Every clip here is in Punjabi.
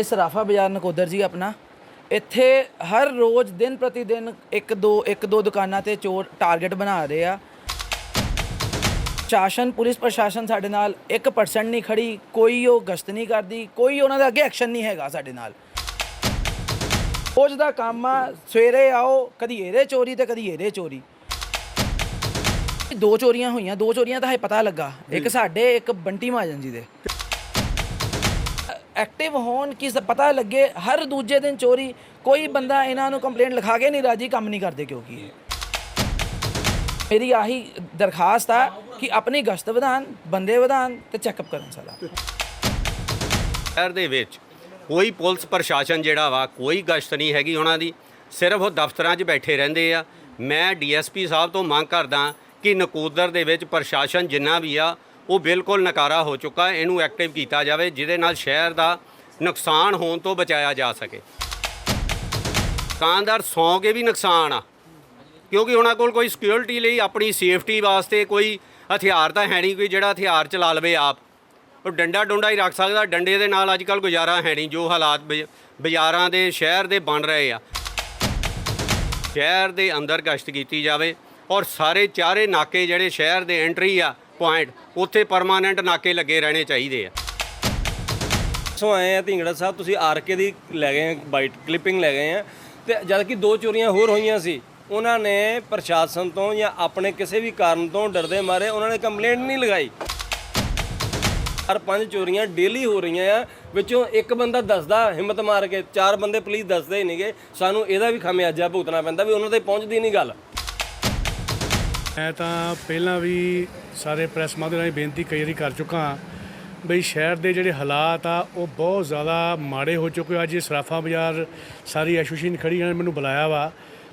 ਇਹ ਸਰਾਫਾ ਬਾਜ਼ਾਰ ਨਕੋਦਰ ਜੀ ਆਪਣਾ। ਇੱਥੇ ਹਰ ਰੋਜ਼ ਦਿਨ ਪ੍ਰਤੀ ਦਿਨ ਇੱਕ ਦੋ ਇੱਕ ਦੋ ਦੁਕਾਨਾਂ ਤੇ ਚੋਰ ਟਾਰਗੇਟ ਬਣਾ ਰਹੇ ਆ। ਸ਼ਾਸਨ ਪੁਲਿਸ ਪ੍ਰਸ਼ਾਸਨ ਸਾਡੇ ਨਾਲ 1% ਨਹੀਂ ਖੜੀ ਕੋਈ ਉਹ ਗਸ਼ਤ ਨਹੀਂ ਕਰਦੀ ਕੋਈ ਉਹਨਾਂ ਦਾ ਅੱਗੇ ਐਕਸ਼ਨ ਨਹੀਂ ਹੈਗਾ ਸਾਡੇ ਨਾਲ। ਰੋਜ਼ ਦਾ ਕੰਮ ਆ ਸਵੇਰੇ ਆਓ ਕਦੀ ਇਹਦੇ ਚੋਰੀ ਤੇ ਕਦੀ ਇਹਦੇ ਚੋਰੀ। ਦੋ ਚੋਰੀਆਂ ਹੋਈਆਂ ਦੋ ਚੋਰੀਆਂ ਤਾਂ ਹੈ ਪਤਾ ਲੱਗਾ। ਇੱਕ ਸਾਡੇ ਇੱਕ ਬੰਟੀ ਮਹਾਜਨ ਜੀ ਦੇ। ਐਕਟਿਵ ਹੋਣ ਕਿ ਪਤਾ ਲੱਗੇ, ਹਰ ਦੂਜੇ ਦਿਨ ਚੋਰੀ, ਕੋਈ ਬੰਦਾ ਇਹਨਾਂ ਨੂੰ ਕੰਪਲੇਂਟ ਲਿਖਾ ਕੇ ਨਹੀਂ ਰਾਜੀ, ਕੰਮ ਨਹੀਂ ਕਰਦੇ ਕਿਉਂਕਿ। ਮੇਰੀ ਆਹੀ ਦਰਖਾਸਤ ਆ ਕਿ ਆਪਣੀ ਗਸ਼ਤ ਵਧਾਣ ਬੰਦੇ ਵਧਾਣ ਤੇ ਚੈੱਕਅਪ ਕਰਨ ਸਾਰਾ ਸ਼ਹਿਰ ਦੇ ਵਿੱਚ ਕੋਈ ਪੁਲਿਸ ਪ੍ਰਸ਼ਾਸਨ ਜਿਹੜਾ ਵਾ, ਕੋਈ ਗਸ਼ਤ ਨਹੀਂ ਹੈਗੀ ਉਹਨਾਂ ਦੀ। ਸਿਰਫ ਉਹ ਦਫ਼ਤਰਾਂ 'ਚ ਬੈਠੇ ਰਹਿੰਦੇ ਆ। ਮੈਂ ਡੀਐਸਪੀ ਸਾਹਿਬ ਤੋਂ ਮੰਗ ਕਰਦਾ ਕਿ ਨਕੋਦਰ ਦੇ ਵਿੱਚ ਪ੍ਰਸ਼ਾਸਨ ਜਿੰਨਾ ਵੀ ਆ ਉਹ ਬਿਲਕੁਲ ਨਕਾਰਾ ਹੋ ਚੁੱਕਾ ਇਹਨੂੰ ਐਕਟਿਵ ਕੀਤਾ ਜਾਵੇ, ਜਿਹਦੇ ਨਾਲ ਸ਼ਹਿਰ ਦਾ ਨੁਕਸਾਨ ਹੋਣ ਤੋਂ ਬਚਾਇਆ ਜਾ ਸਕੇ। ਦੁਕਾਨਦਾਰ ਸੌਂ ਕੇ ਵੀ ਨੁਕਸਾਨ ਆ, ਕਿਉਂਕਿ ਉਹਨਾਂ ਕੋਲ ਕੋਈ ਸਿਕਿਉਰਿਟੀ ਲਈ ਆਪਣੀ ਸੇਫਟੀ ਵਾਸਤੇ ਕੋਈ ਹਥਿਆਰ ਤਾਂ ਹੈ ਨਹੀਂ, ਕੋਈ ਜਿਹੜਾ ਹਥਿਆਰ ਚਲਾ ਲਵੇ ਆਪ। ਉਹ ਡੰਡਾ ਡੁੰਡਾ ਹੀ ਰੱਖ ਸਕਦਾ, ਡੰਡੇ ਦੇ ਨਾਲ ਅੱਜ ਕੱਲ ਗੁਜ਼ਾਰਾ ਹੈ ਨਹੀਂ, ਜੋ ਹਾਲਾਤ ਬਜ- ਬਾਜ਼ਾਰਾਂ ਦੇ, ਸ਼ਹਿਰ ਦੇ ਬਣ ਰਹੇ ਆ। ਸ਼ਹਿਰ ਦੇ ਅੰਦਰ ਗਸ਼ਤ ਕੀਤੀ ਜਾਵੇ ਔਰ ਸਾਰੇ ਚਾਰੇ ਨਾਕੇ ਜਿਹੜੇ ਸ਼ਹਿਰ ਦੇ ਐਂਟਰੀ ਆ ਪੁਆਇੰਟ ਉੱਥੇ ਪਰਮਾਨੈਂਟ ਨਾਕੇ ਲੱਗੇ ਰਹਿਣੇ ਚਾਹੀਦੇ ਆ। ਸੋ ਆਏ ਆ ਢਿੰਗੜਾ ਸਾਹਿਬ, ਤੁਸੀਂ ਆਰਕੇ ਦੀ ਲੈ ਗਏ ਬਾਈਟ ਕਲਿੱਪਿੰਗ ਲੈ ਗਏ ਆ। ਤੇ ਜਦ ਕਿ ਦੋ ਚੋਰੀਆਂ ਹੋਰ ਹੋਈਆਂ ਸੀ। ਉਹਨਾਂ ਨੇ ਪ੍ਰਸ਼ਾਸਨ ਤੋਂ ਜਾਂ ਆਪਣੇ ਕਿਸੇ ਵੀ ਕਾਰਨ ਤੋਂ ਡਰਦੇ ਮਾਰੇ, ਉਹਨਾਂ ਨੇ ਕੰਪਲੇਂਟ ਨਹੀਂ ਲਗਾਈ। ਹਰ ਪੰਜ ਚੋਰੀਆਂ ਡੇਲੀ ਹੋ ਰਹੀਆਂ ਆ। ਵਿੱਚੋਂ ਇੱਕ ਬੰਦਾ ਦੱਸਦਾ, ਹਿੰਮਤ ਮਾਰ ਕੇ। ਚਾਰ ਬੰਦੇ ਪੁਲਿਸ ਦੱਸਦੇ ਹੀ ਨਹੀਂਗੇ। ਸਾਨੂੰ ਇਹਦਾ ਵੀ ਖਮਿਆਜਾ ਭੁਗਤਣਾ ਪੈਂਦਾ ਵੀ ਉਹਨਾਂ ਤੇ ਪਹੁੰਚਦੀ ਨਹੀਂ ਗੱਲ। ਮੈਂ ਤਾਂ ਪਹਿਲਾਂ ਵੀ ਸਾਰੇ ਪ੍ਰੈਸ ਮਾਧਿਅਮ ਰਾਹੀਂ ਬੇਨਤੀ ਕਈ ਵਾਰੀ ਕਰ ਚੁੱਕਾ ਹਾਂ ਬਈ ਸ਼ਹਿਰ ਦੇ ਜਿਹੜੇ ਹਾਲਾਤ ਆ, ਉਹ ਬਹੁਤ ਜ਼ਿਆਦਾ ਮਾੜੇ ਹੋ ਚੁੱਕੇ ਅੱਜ ਇਹ ਸਰਾਫਾ ਬਾਜ਼ਾਰ ਸਾਰੀ ਐਸੋਸੀਏਸ਼ਨ ਖੜੀ ਨੇ ਮੈਨੂੰ ਬੁਲਾਇਆ ਵਾ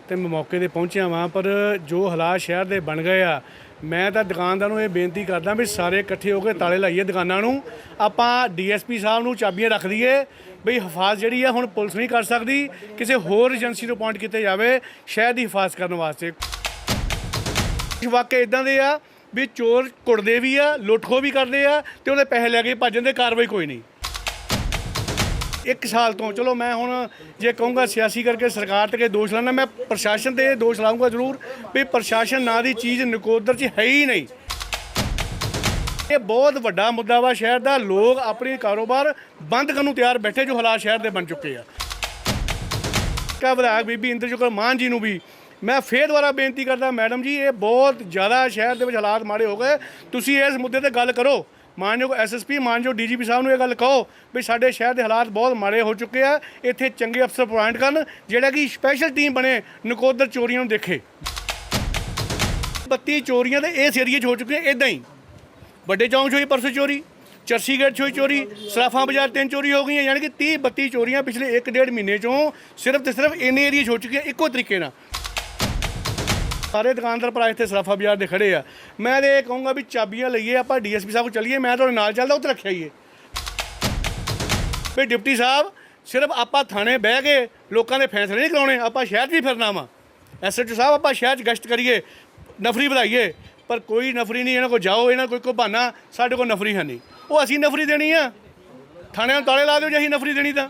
ਤੇ ਮੈਂ ਮੌਕੇ ਤੇ ਪਹੁੰਚਿਆ ਵਾਂ, ਪਰ ਜੋ ਹਾਲਾਤ ਸ਼ਹਿਰ ਦੇ ਬਣ ਗਏ ਆ, ਮੈਂ ਤਾਂ ਦੁਕਾਨਦਾਰ ਨੂੰ ਇਹ ਬੇਨਤੀ ਕਰਦਾ ਵੀ ਸਾਰੇ ਇਕੱਠੇ ਹੋ ਕੇ ਤਾਲੇ ਲਾਈਏ ਦੁਕਾਨਾਂ ਨੂੰ। ਆਪਾਂ ਡੀਐਸਪੀ ਸਾਹਿਬ ਨੂੰ ਚਾਬੀਆਂ ਰੱਖ ਦਈਏ ਬਈ ਹਿਫਾਜ਼ਤ ਜਿਹੜੀ ਆ ਹੁਣ ਪੁਲਿਸ ਨਹੀਂ ਕਰ ਸਕਦੀ, ਕਿਸੇ ਹੋਰ ਏਜੰਸੀ ਨੂੰ ਅਪਾਇੰਟ ਕੀਤੇ ਜਾਵੇ, ਸ਼ਹਿਰ ਦੀ ਹਿਫਾਜ਼ਤ ਕਰਨ ਵਾਸਤੇ। ਵਾਕਿਆ ਇਦਾਂ ਦੇ ਆ ਵੀ ਚੋਰ ਕੁੱਟਦੇ ਵੀ ਆ, ਲੁੱਟਖੋ ਵੀ ਕਰਦੇ ਆ ਤੇ ਉਹਦੇ ਪੈਸੇ ਲੈ ਕੇ ਭੱਜ ਜਾਂਦੇ, ਕਾਰਵਾਈ ਕੋਈ ਨਹੀਂ। ਇੱਕ ਸਾਲ ਤੋਂ, ਚਲੋ ਮੈਂ ਹੁਣ ਜੇ ਕਹੂੰਗਾ ਸਿਆਸੀ ਕਰਕੇ ਸਰਕਾਰ ਤੇ ਦੋਸ਼ ਲਾਣਾ ਮੈਂ ਪ੍ਰਸ਼ਾਸਨ ਤੇ ਦੋਸ਼ ਲਾਉਂਗਾ ਜ਼ਰੂਰ ਵੀ ਪ੍ਰਸ਼ਾਸਨ ਨਾਂ ਦੀ ਚੀਜ਼ ਨਕੋਦਰ 'ਚ ਹੈ ਹੀ ਨਹੀਂ। ਇਹ ਬਹੁਤ ਵੱਡਾ ਮੁੱਦਾ ਵਾ ਸ਼ਹਿਰ ਦਾ, ਲੋਕ ਆਪਣੇ ਕਾਰੋਬਾਰ ਬੰਦ ਕਰਨ ਨੂੰ ਤਿਆਰ ਬੈਠੇ ਜੋ ਹਾਲਾਤ ਸ਼ਹਿਰ ਦੇ ਬਣ ਚੁੱਕੇ ਆ। ਕਾ ਵਿਧਾਇਕ ਬੀਬੀ ਇੰਦਰਜੋਤ ਮਾਨ ਜੀ ਨੂੰ ਵੀ ਮੈਂ ਫੇਰ ਦੁਬਾਰਾ ਬੇਨਤੀ ਕਰਦਾ, ਮੈਡਮ ਜੀ, ਇਹ ਬਹੁਤ ਜ਼ਿਆਦਾ ਸ਼ਹਿਰ ਦੇ ਵਿੱਚ ਹਾਲਾਤ ਮਾੜੇ ਹੋ ਗਏ। ਤੁਸੀਂ ਇਸ ਮੁੱਦੇ ਤੇ ਗੱਲ ਕਰੋ। ਮਾਨਯੋਗ ਐਸਐਸਪੀ ਮਾਨਯੋਗ ਡੀਜੀਪੀ ਸਾਹਿਬ ਨੂੰ ਇਹ ਗੱਲ ਕਹੋ ਵੀ ਸਾਡੇ ਸ਼ਹਿਰ ਦੇ ਹਾਲਾਤ ਬਹੁਤ ਮਾੜੇ ਹੋ ਚੁੱਕੇ ਆ। ਇੱਥੇ ਚੰਗੇ ਅਫਸਰ ਅਪਾਇੰਟ ਕਰਨ, ਜਿਹੜਾ ਕਿ ਸਪੈਸ਼ਲ ਟੀਮ ਬਣੇ ਨਕੋਦਰ ਚੋਰੀਆਂ ਨੂੰ ਦੇਖੇ। 32 ਚੋਰੀਆਂ ਤੇ ਇਸ ਏਰੀਏ 'ਚ ਹੋ ਚੁੱਕੀਆਂ ਇਦਾਂ ਹੀ। ਵੱਡੇ ਚੌਂਕ 'ਚ ਹੋਈ ਪਰਸੋਂ ਚੋਰੀ, ਚਰਸੀ ਗੇਟ 'ਚ ਹੋਈ ਚੋਰੀ, ਸਰਾਫਾਂ ਬਾਜ਼ਾਰ ਤਿੰਨ ਚੋਰੀ ਹੋ ਗਈਆਂ, ਯਾਨੀ ਕਿ 30 32 ਚੋਰੀਆਂ ਪਿਛਲੇ 1.5 ਮਹੀਨੇ 'ਚੋਂ ਸਿਰਫ ਤੇ ਸਿਰਫ ਇੰਨੇ ਏਰੀਏ 'ਚ ਹੋ ਚੁੱਕੀਆਂ, ਇੱਕੋ ਤਰੀਕੇ ਨਾਲ। ਸਾਰੇ ਦੁਕਾਨਦਾਰ ਭਰਾ ਇੱਥੇ ਸਰਾਫਾ ਬਾਜ਼ਾਰ ਦੇ ਖੜੇ ਆ। ਮੈਂ ਤੇ ਇਹ ਕਹੂੰਗਾ ਵੀ ਚਾਬੀਆਂ ਲਈਏ, ਆਪਾਂ ਡੀਐਸਪੀ ਸਾਹਿਬ ਕੋਲ ਚੱਲੀਏ, ਮੈਂ ਤੁਹਾਡੇ ਨਾਲ ਚੱਲਦਾ, ਉੱਥੇ ਰੱਖਿਆ ਹੀ ਵੀ ਡਿਪਟੀ ਸਾਹਿਬ, ਸਿਰਫ ਆਪਾਂ ਥਾਣੇ ਬਹਿ ਕੇ ਲੋਕਾਂ ਦੇ ਫੈਸਲੇ ਨਹੀਂ ਕਰਾਉਣੇ, ਆਪਾਂ ਸ਼ਹਿਰ 'ਚ ਵੀ ਫਿਰਨਾ ਵਾ। ਐਸਐਚਓ ਸਾਹਿਬ, ਆਪਾਂ ਸ਼ਹਿਰ 'ਚ ਗਸ਼ਤ ਕਰੀਏ, ਨਫਰੀ ਵਧਾਈਏ, ਪਰ ਕੋਈ ਨਫਰੀ ਨਹੀਂ, ਇਹਨਾਂ ਕੋਲ ਜਾਓ, ਇਹਨਾਂ ਕੋਈ ਕੋਈ ਬਹਾਨਾ, ਸਾਡੇ ਕੋਲ ਨਫਰੀ ਹੈ ਨਹੀਂ। ਉਹ ਅਸੀਂ ਨਫਰੀ ਦੇਣੀ ਆ। ਥਾਣਿਆਂ ਨੂੰ ਤਾਲੇ ਲਾ ਦਿਓ ਜੇ ਅਸੀਂ ਨਫਰੀ ਦੇਣੀ ਤਾਂ।